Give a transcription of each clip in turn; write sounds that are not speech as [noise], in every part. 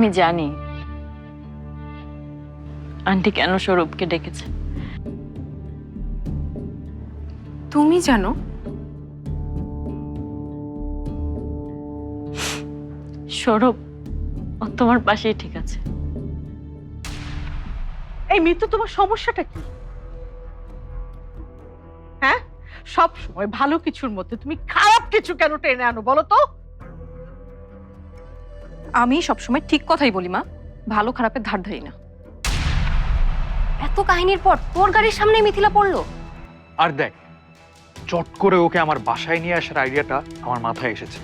আমি জানি। আন্টি কেন স্বরূপকে ডেকেছে? তুমি জানো? সৌরভ ও তোমার পাশেই ঠিক আছে। এই মৃত্যু তোমার সমস্যাটা কি? হ্যাঁ? সব সময় ভালো কিছুর মধ্যে তুমি খারাপ কিছু কেন টেনে আনো বলো তো? আমি সবসময় ঠিক কথাই বলি মা। ভালো খারাপের ধার ধারি না। এত কাহিনীর পর তোর গাড়ির সামনে মিথিলা পড়ল? আর দেখ চট করে ওকে আমার বাসায় নিয়ে আসার আইডিয়াটা আমার মাথায় এসেছে।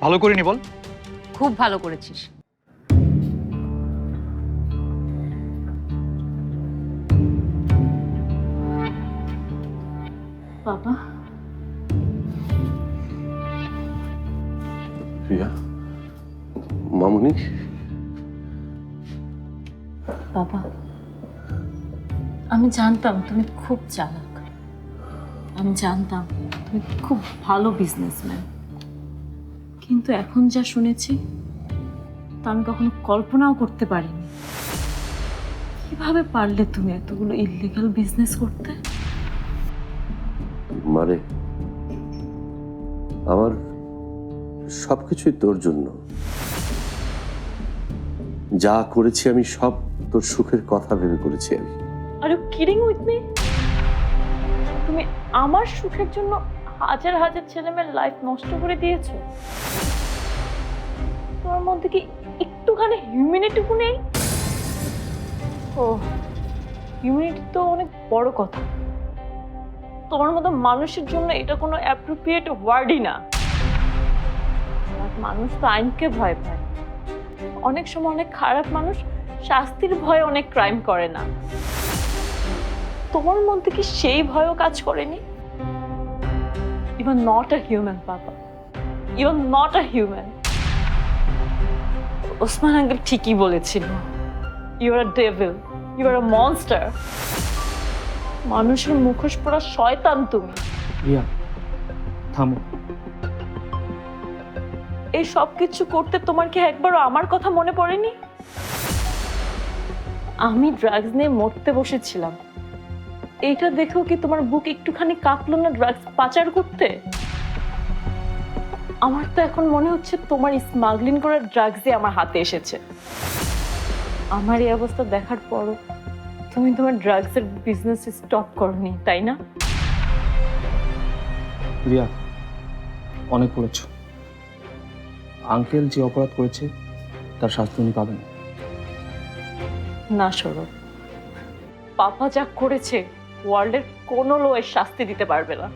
ভালো করিনি বল? খুব ভালো করেছিস। বাবা। রিয়া? মামুনি বাবা আমি জানতাম তুমি খুব চালাক। আমি জানতাম তুমি খুব ভালো বিজনেসম্যান কিন্তু এখন যা শুনেছি তা আমি কখনো কল্পনাও করতে পারিনি। কীভাবে পারলে তুমি এতগুলো ইলিগাল বিজনেস করতে? মানে আমার সবকিছুই তোর জন্য। যা করেছি আমি সব তোর সুখের কথা ভেবে করেছি আমি। আর কিডিং উইথ মি তুমি আমার সুখের জন্য হাজার হাজার ছেলেমেয়ের লাইফ নষ্ট করে দিয়েছ। তোমার মধ্যে কি একটুখানি হিউম্যানিটিকু নেই? ও হিউম্যানিটি তো অনেক বড় কথা। তোমার মতো মানুষের জন্য এটা কোনো অ্যাপ্রোপ্রিয়েট ওয়ার্ডই না। মানুষ তো আইনকে ভয় পায়। অনেক সময় অনেক খারাপ মানুষ শাস্তির ভয়ে অনেক ক্রাইম করে না। তোমার মধ্যে কি সেই ভয়ও কাজ করেনি? You are not a human papa you are not a human Osman uncle ঠিকই বলেছিল you are a devil you are a monster মানুষের মুখোশ পড়া শয়তান তুমি। রিয়া, থামো। এই সব কিছু করতে তোমার কি একবারও আমার কথা মনে পড়েনি? আমি ড্রাগস নিয়ে মরতে বসেছিলাম। এইটা দেখেও কি তোমার বুক একটুখানি কাঁপলো না ড্রাগস পাচার করতে? আমার তো এখন মনে হচ্ছে তোমার স্মাগলিং করার ড্রাগসই আমার হাতে এসেছে। আমার এই অবস্থা দেখার পরও তুমি তোমার ড্রাগসের বিজনেস স্টপ করনি, তাই না? রিয়া, অনেক করেছ আঙ্কেল যে অপরাধ করেছে তার শাস্তি উনি পাবেন। না সৌরভ। পাপা যা করেছে ওয়ার্ল্ডের কোনো লোয়ের শাস্তি দিতে পারবে না।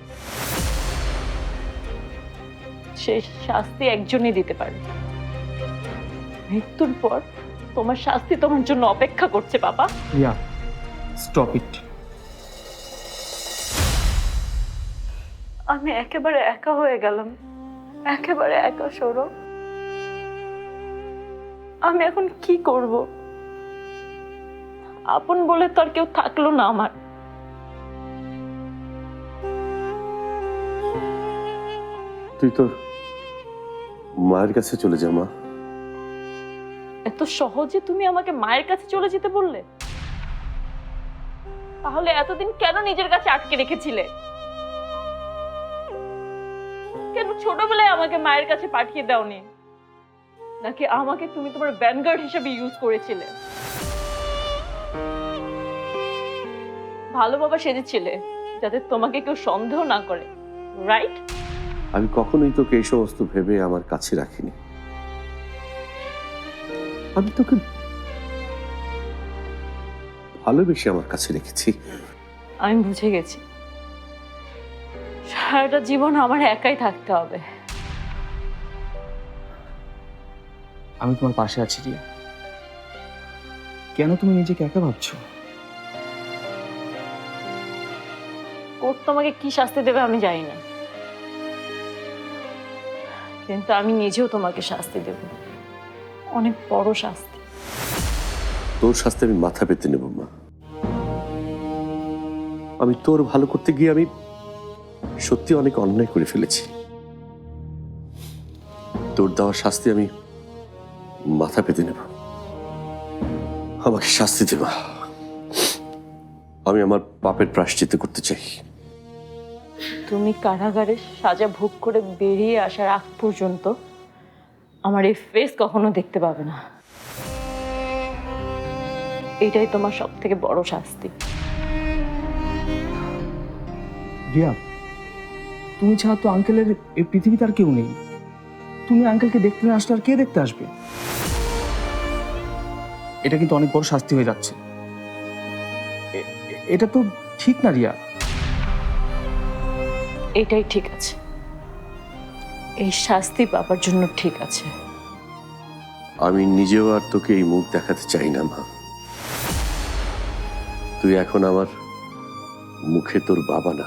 সেই শাস্তি একজনই দিতে পারবে। মৃত্যুর পর তোমার শাস্তি তোমার জন্য অপেক্ষা করছে বাবা রিয়া স্টপ ইট। আমি একেবারে একা হয়ে গেলাম। একেবারে একা সৌরভ। আমি এখন কি করব? আপন বলে তো আর কেউ থাকল না আমার। তুই তোর মায়ের কাছে চলে যা মা। এত সহজে তুমি আমাকে মায়ের কাছে চলে যেতে বললে? তাহলে এতদিন কেন নিজের কাছে আটকে রেখেছিলে? কেন ছোটবেলায় আমাকে মায়ের কাছে পাঠিয়ে দাওনি? নাকি আমাকে তুমি তোমার ব্যানগার্ড হিসেবে ইউজ করেছিলে? ভালো বাবা সেজেছিলে যাতে তোমাকে কেউ সন্দেহ না করে রাইট আমি কখনোই তোকে এই সমস্ত ভেবে আমার কাছে রাখিনি। আমি তোকে ভালোবেসে আমার কাছে রেখেছি। আমি বুঝে গেছি। সারাটা জীবন আমার একাই থাকতে হবে। আমি তোমার পাশে আছি রিয়া। কেন তুমি নিজেকে একা ভাবছ? কোর্ট তোমাকে কি শাস্তি দেবে আমি জানি না। কিন্তু আমি নিজেও তোমাকে শাস্তি দেব। অনেক বড় শাস্তি। তোর শাস্তি আমি মাথা পেতে নেব মা। আমি তোর ভালো করতে গিয়ে আমি সত্যি অনেক অন্যায় করে ফেলেছি। তোর দেওয়ার শাস্তি আমি মাথা পেতে নেব। আমাকে শাস্তি দেবা। আমি আমার পাপের প্রাশ্চিত্য করতে চাই। তুমি কারাগারে সাজা ভোগ করে বেরিয়ে আসার আগ পর্যন্ত আমার এই ফেস কখনো দেখতে পাবে না। এটাই তোমার সব থেকে বড় শাস্তি। রিয়া তুমি ছাড়া তো আঙ্কেলের এই পৃথিবীতে আর কেউ নেই। তুমি আঙ্কেলকে দেখতে না আসলে আর কে দেখতে আসবে? এটা কিন্তু অনেক বড় শাস্তি হয়ে যাচ্ছে। এটা তো ঠিক না রিয়া। এটাই ঠিক আছে। এই শাস্তি পাবার জন্য ঠিক আছে। আমি নিজেও আর তোকে এই মুখ দেখাতে চাই না মা। তুই এখন আমার মুখে তোর বাবা না।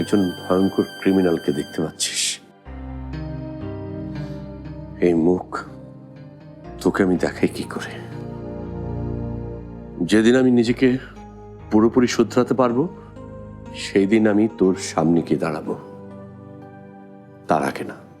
একজন ভয়ঙ্কর ক্রিমিনালকে দেখতে পাচ্ছিস। এই মুখ তোকে আমি দেখাই কি করে? যেদিন আমি নিজেকে পুরোপুরি শুধরাতে পারব সেই দিন আমি তোর সামনে গিয়ে দাঁড়াবো। তার আগে না।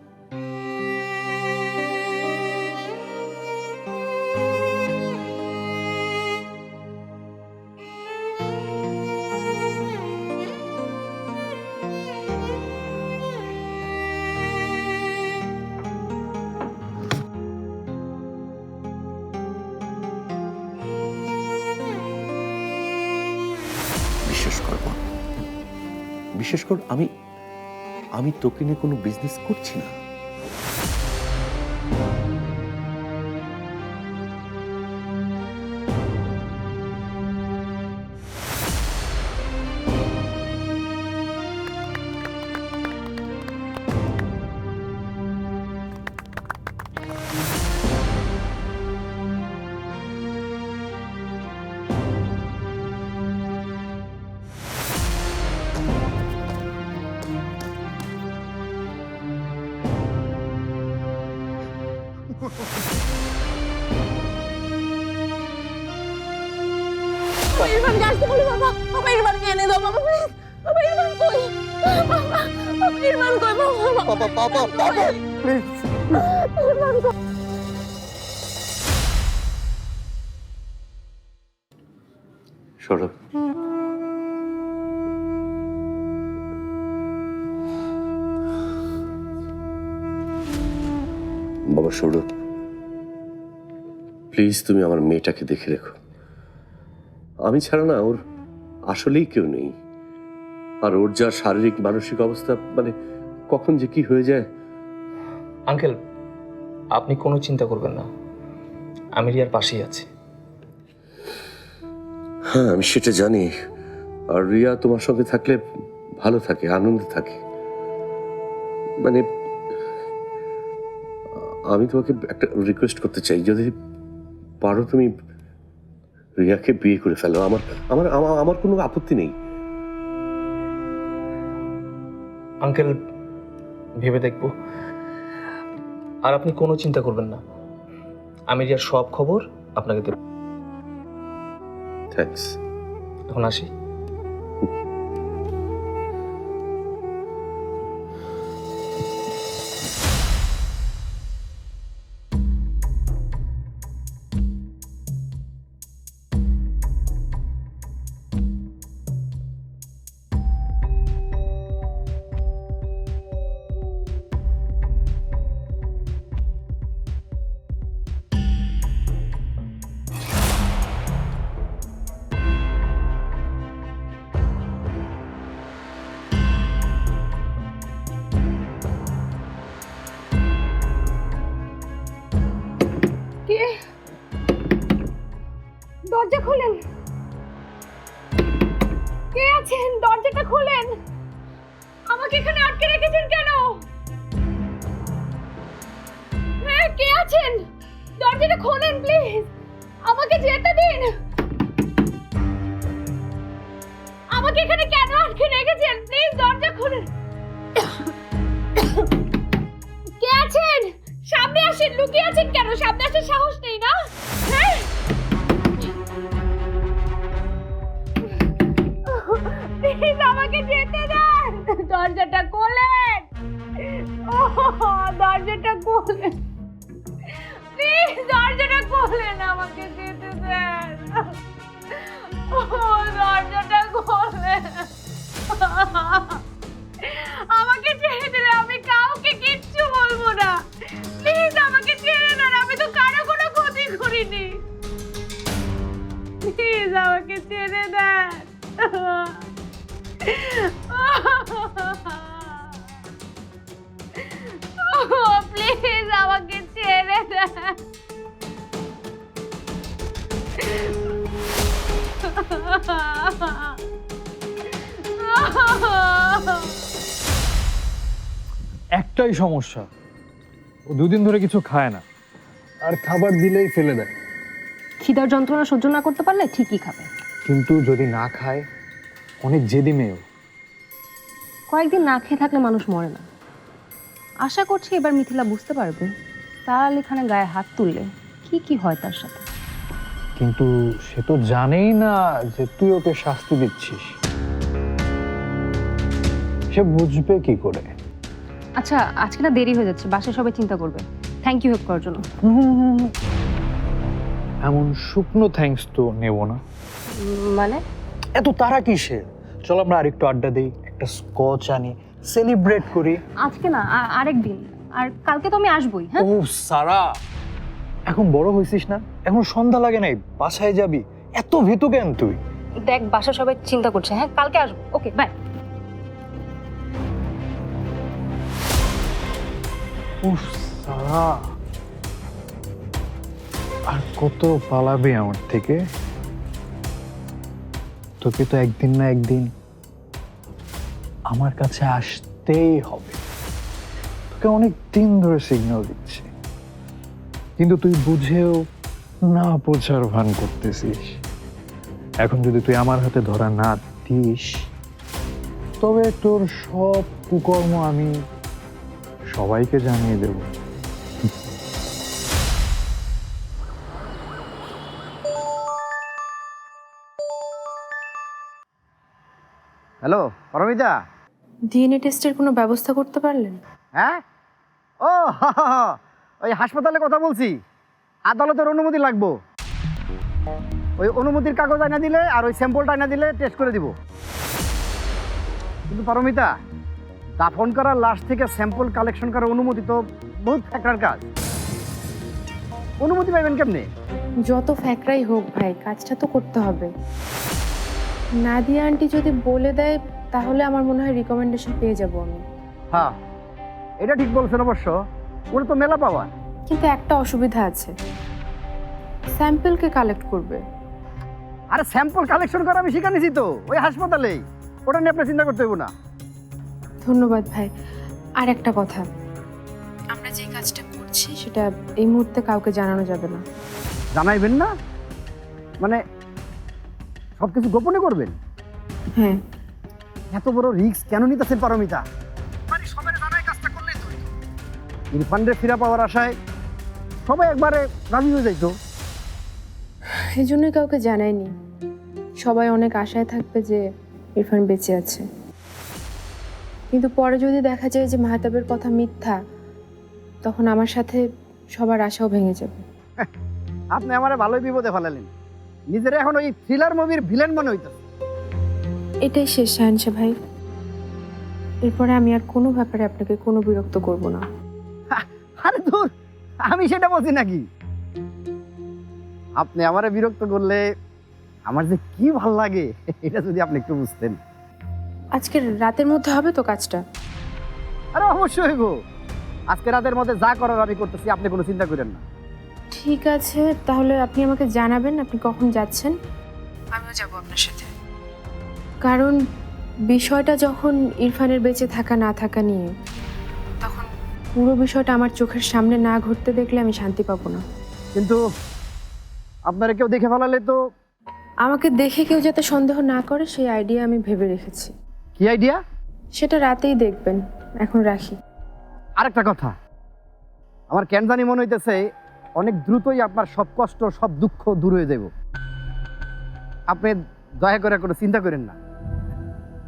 বিশ্বাস কর আমি আমি তোকে নিয়ে কোনো বিজনেস করছি না। ইরফানকে আসতে বলো বাবা? বাবা ইরফানকে এনে দাও বাবা প্লিজ বাবা ইরফান কই? বাবা বাবা ইরফান কই? বাবা বাবা বাবা বাবা প্লিজ ইরফান কই? সৌরভ। বাবা সৌরভ প্লিজ তুমি আমার মেয়েটাকে দেখে রেখো। আমি ছাড়া না ওর আসলেই কেউ নেই। আর ওর যা শারীরিক মানসিক অবস্থা মানে কখন যে কি হয়ে যায়। আঙ্কেল আপনি কোনো চিন্তা করবেন না। আমি রিয়ার পাশেই আছি। হ্যাঁ আমি সেটা জানি। আর রিয়া তোমার সঙ্গে থাকলে ভালো থাকে আনন্দে থাকে। মানে আমি তোমাকে একটা রিকোয়েস্ট করতে চাই। যদি পারো তুমি রিয়াকে বিয়ে করে ফেলো। আমার আমার আমার- কোনো আপত্তি নেই। আঙ্কেল ভেবে দেখব। আর আপনি কোনো চিন্তা করবেন না। আমি রিয়ার সব খবর আপনাকে দেব। থ্যাংকস এখন আসি। দরজাটা খোলেন প্লিজ আমাকে যেতে দিন। আমাকে এখানে কেন আটকে রেখেছেন? প্লিজ দরজা খুলেন। কে আছেন? সামনে আসেন, লুকিয়ে আছেন কেন? সামনে আসার সাহস নেই না? হ্যাঁ? প্লিজ আমাকে যেতে দেন। দরজাটা খোলেন। ও দরজাটা খোলেন। খোলেন আমাকে যেতে দেন। ও, দরজাটা খোলেন। আমাকে ছেড়ে দিলে আমি কাউকে কিচ্ছু বলব না। প্লিজ আমাকে ছেড়ে দেন, আমি তো কারও কোনো ক্ষতি করিনি। প্লিজ আমাকে ছেড়ে দেন। একটাই সমস্যা ও দুদিন ধরে কিছু খায় না। আর খাবার দিলেই ফেলে দেয়। খিদার যন্ত্রণা সহ্য না করতে পারলে ঠিকই খাবে। কিন্তু যদি না খায় অনেক জেদি মেয়েও কয়েকদিন না খেয়ে থাকলে মানুষ মরে না। আশা করছি এবার মিথিলা বুঝতে পারবে তার আলীখানে গায়ে হাত তুললে কি কি হয় তার সাথে। কিন্তু সে তো জানেই না যে তুই ওকে শাস্তি দিচ্ছিস। সে বুঝবে কি করে। আচ্ছা আজকে না দেরি হয়ে যাচ্ছে বাসায় সবাই চিন্তা করবে। থ্যাংক ইউ হেল্প করার জন্য। এমন শুকনো থ্যাঙ্কস তো নেব না। মানে? এত তারা কিসের? চল আমরা আরেকটু আড্ডা দিই একটা স্কচ আনি সেলিব্রেট করি। আজকে না আ- আরেক দিন আর কালকে তো আমি আসবই হ্যাঁ? ও সারা। এখন বড় হয়েছিস না? এখন সন্ধ্যা লাগে নাই বাসায় যাবি। এত ভীতু কেন তুই? দেখ বাসা সবাই চিন্তা করছে। হ্যাঁ কালকে আসব। Okay bye. উফ সারা আর কত পালাবি আমার থেকে? তোকে তো একদিন না একদিন আমার কাছে আসতেই হবে। তোকে অনেক দিন ধরে সিগন্যাল দিচ্ছি। কিন্তু তুই বুঝেও না বোঝার ভান করতেছিস। এখন যদি তুই আমার হাতে ধরা না দিস তবে তোর সব কুকর্ম আমি সবাইকে জানিয়ে দেব। হ্যালো পরমিতা ডিএনএ টেস্টের কোনো ব্যবস্থা করতে পারলেন? হ্যাঁ? ও হা, হা, হা, ওই হাসপাতালে কথা বলছি। আদালতের অনুমতি লাগবো। ওই অনুমতির কাগজ আনা দিলে আর ওই স্যাম্পলটা আনা দিলে টেস্ট করে দিব। কিন্তু পারমিতা দাফন করার লাশ থেকে স্যাম্পল কালেকশন করার অনুমতি তো বহুত ফ্যাক্টর কাজ। অনুমতি পাইবেন কেমনে? যত ফ্যাকরাই হোক ভাই কাজটা তো করতে হবে। নাদিয়া আন্টি যদি বলে দেয় তাহলে আমার মনে হয় রিকমেন্ডেশন পেয়ে যাব আমি। হ্যাঁ এটা ঠিক বলছেন অবশ্য। ওটা তো মেলা পাওয়া। কিন্তু একটা অসুবিধা আছে। স্যাম্পলকে কালেক্ট করবে। আরে স্যাম্পল কালেকশন করা আমি শিখে নিছি তো ওই হাসপাতালেই ওটা নিয়ে আপনি চিন্তা করতে হইব না। ধন্যবাদ ভাই। আর একটা কথা আমরা যে কাজটা করছি সেটা এই মুহূর্তে কাউকে জানানো যাবে না। জানাইবেন না? মানে সব কিছু গোপনে করবেন? হ্যাঁ। এত বড় রিস্ক কেন নিতেছেন পারমিতা? ইরফানরে ফিরা পাওয়ার আশায় সবাই একবারে রাজি হয়ে যাইতো। এই জন্যই কাউকে জানায়নি। সবাই অনেক আশায় থাকবে যে ইরফান বেঁচে আছে। কিন্তু পরে যদি দেখা যায় যে মাহতাবের কথা মিথ্যা তখন আমার সাথে সবার আশাও ভেঙে যাবে। [laughs] আপনি আমারে ভালোই বিপদে ফেলালেন। নিজের এখন ওই থ্রিলার মুভির ভিলেন মনে হইতো এটাই শেষ শাহানশা ভাই। এরপরে আমি আর কোনো ব্যাপারে আপনাকে কোনো বিরক্ত করব না। আরে দূর আমি সেটা বলছি নাকি? আপনি আমারে বিরক্ত করলে আমার যে কি ভালো লাগে এটা যদি আপনি একটু বুঝতেন। আজকে রাতের মধ্যে হবে তো কাজটা? আরে অবশ্যই গো। আজকে রাতের মধ্যে যা করার আমি করতেছি আপনি কোনো চিন্তা করেন না। ঠিক আছে তাহলে আপনি আমাকে জানাবেন আপনি কখন যাচ্ছেন। আমিও যাব আপনার সাথে। কারণ বিষয়টা যখন ইরফানের বেঁচে থাকা না থাকা নিয়ে পুরো বিষয়টা আমার চোখের সামনে না ঘটতে দেখলে আমি শান্তি পাবো না। কিন্তু আপনারা কেউ দেখে ফেলালে তো আমাকে দেখে কেউ যাতে সন্দেহ না করে সেই আইডিয়া আমি ভেবে রেখেছি। কি আইডিয়া সেটা রাতেই দেখবেন। এখন রাখি। আরেকটা কথা। আমার কেন জানি মনে হইতেছে অনেক দ্রুতই আপনার সব কষ্ট সব দুঃখ দূর হয়ে যাব আপনি দয়া করে কোনো চিন্তা করেন না।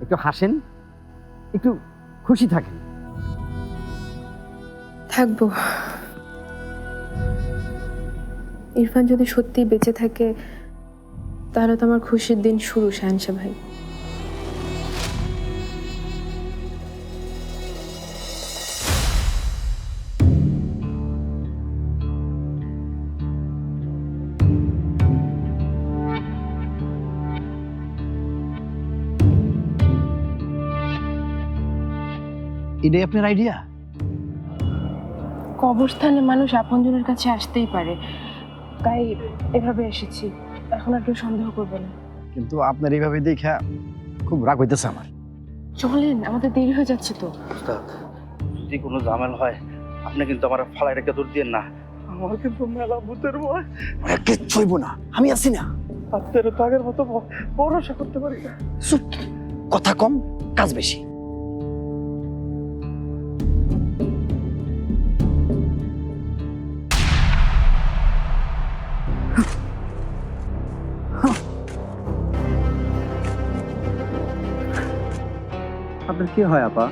একটু হাসেন একটু খুশি থাকেন। থাকব। ইরফান যদি সত্যি বেঁচে থাকে, তাহলে তো আমার খুশির দিন শুরু শাহানশা ভাই। এটাই আপনার আইডিয়া কবরস্থানে মানুষ আপনজনের কাছে আসতেই পারে। তাই এভাবে এসেছি। এখন আর কেউ সন্দেহ করবে না। কিন্তু আপনার এইভাবে দেখা খুব রাগ হইতেছে আমার। চলেন আমাদের দেরি হয়ে যাচ্ছে তো। উস্তাদ যদি কোনো ঝামেলা হয় আপনি কিন্তু আমার ফালাই রেখে দূর দিয়ে না। আমার কিন্তু মেলা ভূতের ভয়। কিচ্ছু হইব না। আমি আছি না। আপনার তো আগের মতো ভরসা করতে পারি না। চুপ। কথা কম কাজ বেশি। কি হয় আপা?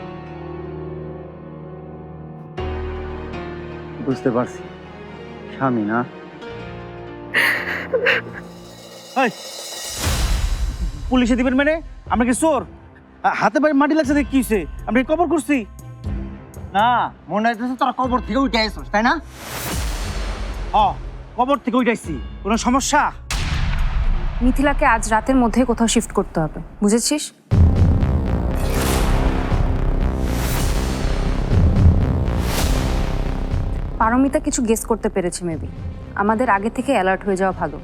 বুঝতে পারছি। স্বামী না? পুলিশে দিবেন মানে? আমরা কি চোর? হাতে পায়ে মাটি লাগছে দেখে কি হইছে? আমরা কি কবর করছি না মনে হইতেছে তোরা কবর থেকে উঠে আসছিস তাই না? হ কবর থেকে উঠাইছি কোনো সমস্যা? মিথিলাকে আজ রাতের মধ্যে কোথাও শিফট করতে হবে। বুঝেছিস? পারমিতা কিছু গেস করতে পেরেছে মেবি আমাদের আগে থেকে অ্যালার্ট হয়ে যাওয়া ভালো।